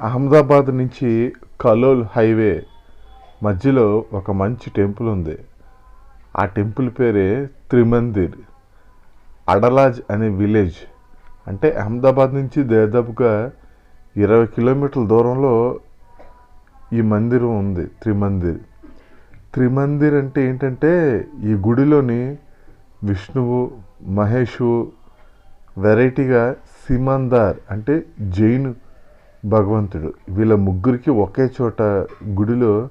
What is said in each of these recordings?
అహ్మదాబాద్ నుంచి కలోల్ హైవే మధ్యలో ఒక మంచి టెంపుల్ ఉంది. ఆ టెంపుల్ పేరే త్రిమందిర్. అడలాజ్ అనే విలేజ్. అంటే అహ్మదాబాద్ నుంచి దాదాపుగా ఇరవై కిలోమీటర్ల దూరంలో ఈ మందిరం ఉంది త్రిమందిర్. త్రిమందిర్ అంటే ఏంటంటే ఈ గుడిలోని విష్ణువు మహేషు వెరైటీగా సిమందార్ అంటే జైన్ భగవంతుడు. వీళ్ళ ముగ్గురికి ఒకే చోట గుడిలో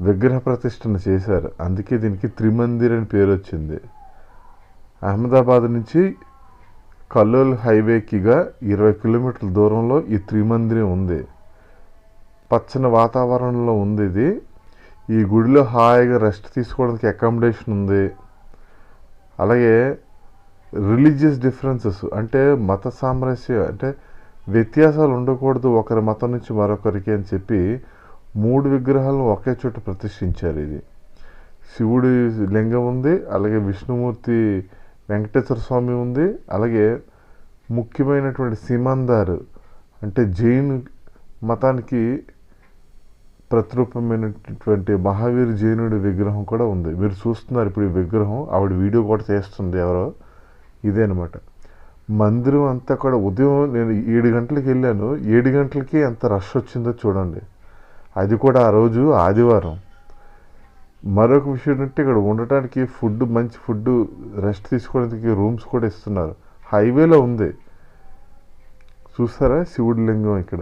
విగ్రహ ప్రతిష్టన చేశారు. అందుకే దీనికి త్రిమందిర్ అని పేరు వచ్చింది. అహ్మదాబాద్ నుంచి కల్లోల్ హైవేకిగా ఇరవై కిలోమీటర్ల దూరంలో ఈ త్రిమందిరం ఉంది. పచ్చని వాతావరణంలో ఉంది ఇది. ఈ గుడిలో హాయిగా రెస్ట్ తీసుకోవడానికి అకామిడేషన్ ఉంది. అలాగే రిలీజియస్ డిఫరెన్సెస్ అంటే మత సామరస్య అంటే వ్యత్యాసాలు ఉండకూడదు ఒకరి మతం నుంచి మరొకరికి అని చెప్పి మూడు విగ్రహాలను ఒకే చోట ప్రతిష్ఠించారు ఇది. శివుడి లింగం ఉంది అలాగే విష్ణుమూర్తి వెంకటేశ్వర స్వామి ఉంది అలాగే ముఖ్యమైనటువంటి సిమందారు అంటే జైన్ మతానికి ప్రతిరూపమైనటువంటి మహావీర్ జైనుడి విగ్రహం కూడా ఉంది. మీరు చూస్తున్నారు ఇప్పుడు ఈ విగ్రహం ఆవిడ వీడియో కూడా చేస్తుంది ఎవరో. ఇదే అనమాట మందిరం అంతా కూడా ఉదయం నేను ఏడు గంటలకు వెళ్ళాను. ఏడు గంటలకి ఎంత రష్ వచ్చిందో చూడండి. అది కూడా ఆ రోజు ఆదివారం. మరొక విషయం ఏంటంటే ఇక్కడ ఉండటానికి ఫుడ్ మంచి ఫుడ్ రెస్ట్ తీసుకోవడానికి రూమ్స్ కూడా ఇస్తున్నారు. హైవేలో ఉంది. చూసారా శివుడి లింగం ఇక్కడ.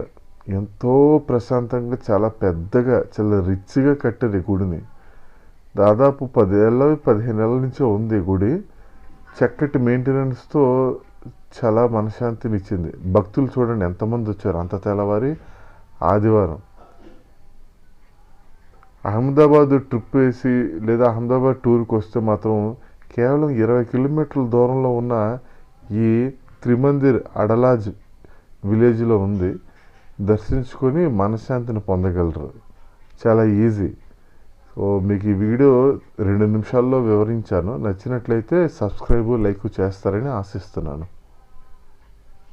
ఎంతో ప్రశాంతంగా చాలా పెద్దగా చాలా రిచ్గా కట్టారు ఈ గుడిని. దాదాపు పదేళ్ళ పదిహేను నెలల నుంచో ఉంది గుడి. చక్కటి మెయింటెనెన్స్తో చాలా మనశ్శాంతిని ఇచ్చింది భక్తులు చూడండి ఎంతమంది వచ్చారు. అంత తెల్లవారి ఆదివారం. అహ్మదాబాద్ ట్రిప్ వేసి లేదా అహ్మదాబాద్ టూర్కి వస్తే మాత్రం కేవలం ఇరవై కిలోమీటర్ల దూరంలో ఉన్న ఈ త్రిమందిర్ అడలాజ్ విలేజ్లో ఉంది. దర్శించుకొని మనశ్శాంతిని పొందగలరు. చాలా ఈజీ. సో మీకు ఈ వీడియో రెండు నిమిషాల్లో వివరించాను. నచ్చినట్లయితే సబ్స్క్రైబ్ లైక్ చేస్తారని ఆశిస్తున్నాను.